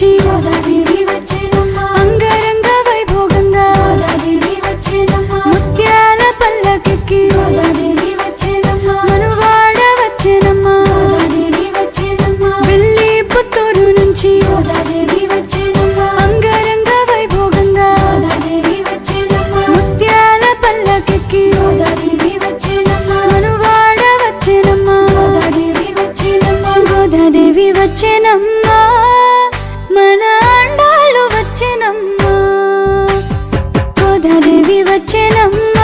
వచ్చి అంగరంగ వైభోగంగా ముత్యాల పల్లకెక్కి మనువాడ వచ్చేనమ్మా? వెళ్ళి పుత్తూరు నుంచి అంగరంగ వైభోగంగా ముత్యాల పల్లకెక్కి మనువాడ వచ్చేనమ్మా? గోదాదేవి వచ్చేనమ్మా? நம்